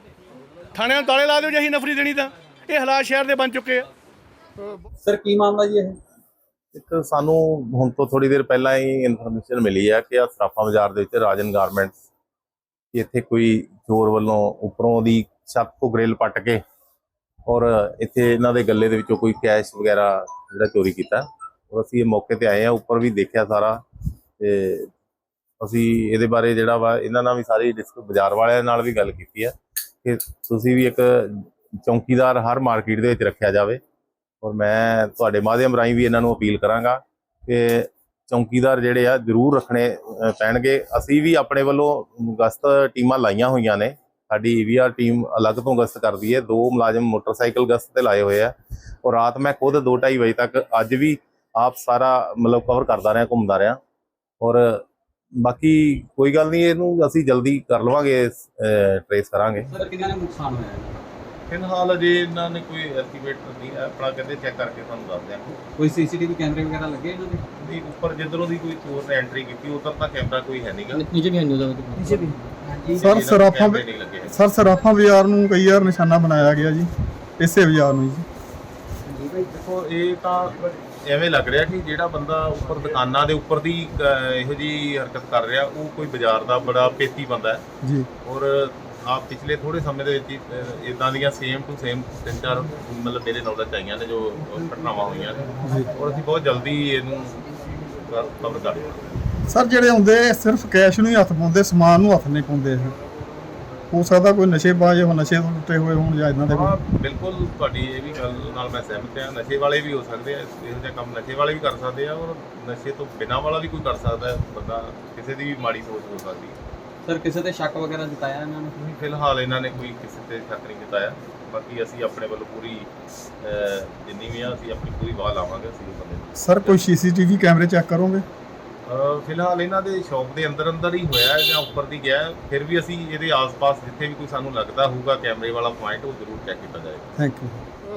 ਥਾਣਿਆਂ ਨੂੰ ਤਾਲੇ ਲਾ ਦਿਓ ਜੇ ਅਸੀਂ ਨਫਰੀ ਦੇਣੀ ਤਾਂ। ਇਹ ਹਾਲਾਤ ਸ਼ਹਿਰ ਦੇ ਬਣ ਚੁੱਕੇ ਆ। ਸਰ ਕੀ ਮਾਮਲਾ ਜੀ ਇਹ? ਇੱਕ ਸਾਨੂੰ ਹੁਣ ਤੋਂ ਥੋੜੀ ਦੇਰ ਪਹਿਲਾਂ ਹੀ ਇਨਫੋਰਮੇਸ਼ਨ ਮਿਲੀ ਹੈ ਕਿ ਆ ਸਰਾਫਾ ਬਾਜ਼ਾਰ ਦੇ ਵਿੱਚ ਰਾਜਨ ਗਾਰਮੈਂਟਸ ਇੱਥੇ ਕੋਈ ਚੋਰ ਵੱਲੋਂ ਉੱਪਰੋਂ ਦੀ ਛੱਤ ਤੋਂ ਗ੍ਰਿਲ ਪੱਟ ਕੇ ਔਰ ਇੱਥੇ ਇਹਨਾਂ ਦੇ ਗੱਲੇ ਦੇ ਵਿੱਚੋਂ ਕੋਈ ਕੈਸ਼ ਵਗੈਰਾ ਜਿਹੜਾ ਚੋਰੀ ਕੀਤਾ। ਔਰ ਅਸੀਂ ਇਹ ਮੌਕੇ ਤੇ ਆਏ ਆ ਉੱਪਰ ਵੀ ਦੇਖਿਆ ਸਾਰਾ। ਤੇ ਅਸੀਂ ਇਹਦੇ ਬਾਰੇ ਜਿਹੜਾ ਵਾ, ਇਹਨਾਂ ਨਾਲ ਵੀ ਸਾਰੀ ਡਿਸਕ ਬਾਜ਼ਾਰ ਵਾਲਿਆਂ ਨਾਲ ਵੀ ਗੱਲ ਕੀਤੀ ਹੈ ਕਿ ਤੁਸੀਂ ਵੀ ਇੱਕ ਚੌਕੀਦਾਰ ਹਰ ਮਾਰਕੀਟ ਦੇ ਵਿੱਚ ਰੱਖਿਆ ਜਾਵੇ। ਔਰ ਮੈਂ ਤੁਹਾਡੇ ਮਾਧਿਅਮ ਰਾਹੀਂ ਵੀ ਇਹਨਾਂ ਨੂੰ ਅਪੀਲ ਕਰਾਂਗਾ ਕਿ ਚੌਕੀਦਾਰ ਜਿਹੜੇ ਆ, ਜ਼ਰੂਰ ਰੱਖਣੇ ਪੈਣਗੇ। ਅਸੀਂ ਵੀ ਆਪਣੇ ਵੱਲੋਂ ਗਸ਼ਤ ਟੀਮਾਂ ਲਾਈਆਂ ਹੋਈਆਂ ਨੇ। ਸਾਡੀ ਈਵੀਆਰ ਟੀਮ ਅਲੱਗ ਤੋਂ ਗਸ਼ਤ ਕਰਦੀ ਹੈ। ਦੋ ਮੁਲਾਜ਼ਮ ਮੋਟਰਸਾਈਕਲ ਗਸ਼ਤ ਤੇ ਲਾਏ ਹੋਏ ਆ। ਔਰ ਰਾਤ ਮੈਂ ਖੁਦ 2:30 ਵਜੇ ਤੱਕ ਅੱਜ ਵੀ ਆਪ ਸਾਰਾ ਮਤਲਬ ਕਵਰ ਕਰਦਾ ਰਿਹਾ, ਘੁੰਮਦਾ ਰਿਹਾ। ਔਰ ਬਾਕੀ ਕੋਈ ਗੱਲ ਨਹੀਂ ਇਹਨੂੰ ਅਸੀਂ ਜਲਦੀ ਕਰ ਲਵਾਂਗੇ ਟਰੇਸ ਕਰਾਂਗੇ। ਸਰ ਕਿੰਨਾ ਨੁਕਸਾਨ ਹੋਇਆ ਹੈ? ਫਿਲਹਾਲ ਅਜੇ ਇਹਨਾਂ ਨੇ ਕੋਈ ਐਸਟੀਮੇਟ ਨਹੀਂ ਆਪਣਾ ਕਹਿੰਦੇ ਚੈੱਕ ਕਰਕੇ ਤੁਹਾਨੂੰ ਦੱਸ ਦਿਆਂਗੇ। ਕੋਈ ਸੀਸੀਟੀਵੀ ਕੈਮਰੇ ਵਗੈਰਾ ਲੱਗੇ ਇਹਨਾਂ ਦੇ? ਨਹੀਂ ਉੱਪਰ ਜਿੱਧਰੋਂ ਦੀ ਕੋਈ ਚੋਰ ਨੇ ਐਂਟਰੀ ਕੀਤੀ ਉਧਰ ਤਾਂ ਕੈਮਰਾ ਕੋਈ ਹੈ ਨਹੀਂਗਾ ਨੀਚੇ ਵੀ ਹੈ ਨੀਚੇ ਵੀ ਸਰ ਸਰਾਫਾਂ ਨਹੀਂ। ਸਰ ਸਰਾਫਾਂ ਬਾਜ਼ਾਰ ਨੂੰ ਕਈ ਵਾਰ ਨਿਸ਼ਾਨਾ ਬਣਾਇਆ ਗਿਆ ਜੀ ਇਸੇ ਬਾਜ਼ਾਰ ਨੂੰ ਜੀ। ਦੇਖੋ ਇਹ ਤਾਂ ਐਵੇਂ ਲੱਗ ਰਿਹਾ ਕਿ ਜਿਹੜਾ ਬੰਦਾ ਉੱਪਰ ਦੁਕਾਨਾਂ ਦੇ ਉੱਪਰ ਦੀ ਇਹੋ ਜੀ ਹਰਕਤ ਕਰ ਰਿਹਾ ਉਹ ਕੋਈ ਬਾਜ਼ਾਰ ਦਾ ਬੜਾ ਪੇਤੀ ਬੰਦਾ ਹੈ। ਜੀ। ਔਰ ਆਪ ਪਿਛਲੇ ਥੋੜੇ ਸਮੇਂ ਦੇ ਵਿੱਚ ਇਦਾਂ ਦੀਆਂ ਸੇਮ ਟੂ ਸੇਮ ਤਿੰਨ ਚਾਰ ਮਤਲਬ ਮੇਰੇ ਨੌਲੇਜ ਆਈਆਂ ਨੇ ਜੋ ਘਟਨਾਵਾਂ ਹੋਈਆਂ ਨੇ। ਔਰ ਅਸੀਂ ਬਹੁਤ ਜਲਦੀ ਇਹਨੂੰ ਕਵਰ ਕਰ ਸਰ ਜਿਹੜੇ ਹੁੰਦੇ ਸਿਰਫ ਕੈਸ਼ ਨੂੰ ਹੀ ਹੱਥ ਪਾਉਂਦੇ ਸਮਾਨ ਨੂੰ ਹੱਥ ਨਹੀਂ ਪਾਉਂਦੇ ਇਹ। ਹੋ ਸਕਦਾ ਕੋਈ ਨਸ਼ੇਬਾਜ਼ ਹੋ ਨਸ਼ੇ ਤੋਂ ਟੁੱਟੇ ਹੋਏ ਹੋਣ ਜਾਂ ਇਦਾਂ ਦੇ ਹਾਂ ਕੋਈ ਬਿਲਕੁਲ ਤੁਹਾਡੀ ਇਹ ਵੀ ਗੱਲ ਨਾਲ ਮੈਂ ਸਹਿਮਤ ਹਾਂ ਨਸ਼ੇ ਵਾਲੇ ਵੀ ਹੋ ਸਕਦੇ ਆ ਇਹੋ ਜਿਹਾ ਕੰਮ ਨਸ਼ੇ ਵਾਲੇ ਵੀ ਕਰ ਸਕਦੇ ਆ ਔਰ ਨਸ਼ੇ ਤੋਂ ਬਿਨਾਂ ਵਾਲਾ ਵੀ ਕੋਈ ਕਰ ਸਕਦਾ ਹੈ ਬੰਦਾ ਕਿਸੇ ਦੀ ਵੀ ਮਾੜੀ ਸੋਚ ਹੋ ਸਕਦੀ ਹੈ। ਸਰ ਕਿਸੇ ਤੇ ਸ਼ੱਕ ਵਗੈਰਾ ਜਤਾਇਆ ਇਹਨਾਂ ਨੇ? ਨਹੀਂ, ਫਿਲਹਾਲ ਇਹਨਾਂ ਨੇ ਕੋਈ ਕਿਸੇ ਤੇ ਸ਼ੱਕ ਨਹੀਂ ਜਤਾਇਆ ਬਾਕੀ ਅਸੀਂ ਆਪਣੇ ਵੱਲੋਂ ਪੂਰੀ ਅਹ, ਜਿੰਨੀ ਵੀ ਆ ਅਸੀਂ ਆਪਣੀ ਪੂਰੀ ਵਾਹ ਲਾਵਾਂਗੇ ਅਸੀਂ ਉਹ ਬੰਦੇ ਨੂੰ। ਸਰ ਕੋਈ ਸੀਸੀਟੀਵੀ ਕੈਮਰੇ ਚੈੱਕ ਕਰੋਗੇ? ਫਿਲਹਾਲ ਇਹਨਾਂ ਦੇ ਸ਼ੌਪ ਦੇ ਅੰਦਰ ਅੰਦਰ ਹੀ ਹੋਇਆ ਜਾਂ ਉੱਪਰ ਦੀ ਗਿਆ ਫਿਰ ਵੀ ਅਸੀਂ ਇਹਦੇ ਆਸ-ਪਾਸ ਜਿੱਥੇ ਵੀ ਕੋਈ ਸਾਨੂੰ ਲੱਗਦਾ ਹੋਊਗਾ, ਕੈਮਰੇ ਵਾਲਾ ਪੁਆਇੰਟ ਉਹ ਜ਼ਰੂਰ ਚੈੱਕ ਕੀਤਾ ਜਾਏਗਾ। ਥੈਂਕ ਯੂ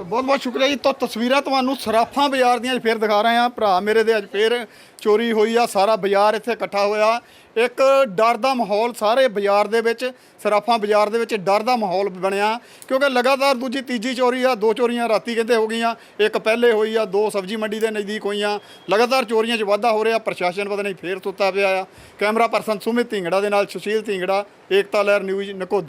ਬਹੁਤ ਬਹੁਤ ਸ਼ੁਕਰੀਆ ਜੀ। ਤਾਂ ਤਸਵੀਰਾਂ ਤੁਹਾਨੂੰ ਸਰਾਫਾਂ ਬਾਜ਼ਾਰ ਦੀਆਂ ਅੱਜ ਫੇਰ ਦਿਖਾ ਰਹੇ ਹਾਂ। ਭਰਾ ਮੇਰੇ ਦੇ ਅੱਜ ਫੇਰ ਚੋਰੀ ਹੋਈ ਆ, ਸਾਰਾ ਬਾਜ਼ਾਰ ਇੱਥੇ ਇਕੱਠਾ ਹੋਇਆ। ਇੱਕ ਡਰ ਦਾ ਮਾਹੌਲ ਸਾਰੇ ਬਾਜ਼ਾਰ ਦੇ ਵਿੱਚ, ਸਰਾਫਾਂ ਬਾਜ਼ਾਰ ਦੇ ਵਿੱਚ ਡਰ ਦਾ ਮਾਹੌਲ ਬਣਿਆ। ਕਿਉਂਕਿ ਲਗਾਤਾਰ ਦੂਜੀ, ਤੀਜੀ ਚੋਰੀ ਆ, ਦੋ ਚੋਰੀਆਂ ਰਾਤੀ ਕਹਿੰਦੇ ਹੋ ਗਈਆਂ। ਇੱਕ ਪਹਿਲੇ ਹੋਈ ਆ, ਦੋ ਸਬਜ਼ੀ ਮੰਡੀ ਦੇ ਨਜ਼ਦੀਕ ਹੋਈਆਂ। ਲਗਾਤਾਰ ਚੋਰੀਆਂ 'ਚ ਵਾਧਾ ਹੋ ਰਿਹਾ, ਪ੍ਰਸ਼ਾਸਨ ਪਤਾ ਨਹੀਂ ਫੇਰ ਸੁੱਤਾ ਪਿਆ ਆ। ਕੈਮਰਾ ਪਰਸਨ ਸੁਮਿਤ ਢਿੰਗੜਾ ਦੇ ਨਾਲ ਸੁਸ਼ੀਲ ਢਿੰਗੜਾ, ਏਕਤਾ ਲਹਿਰ ਨਿਊਜ਼ ਨਕੋਦਾ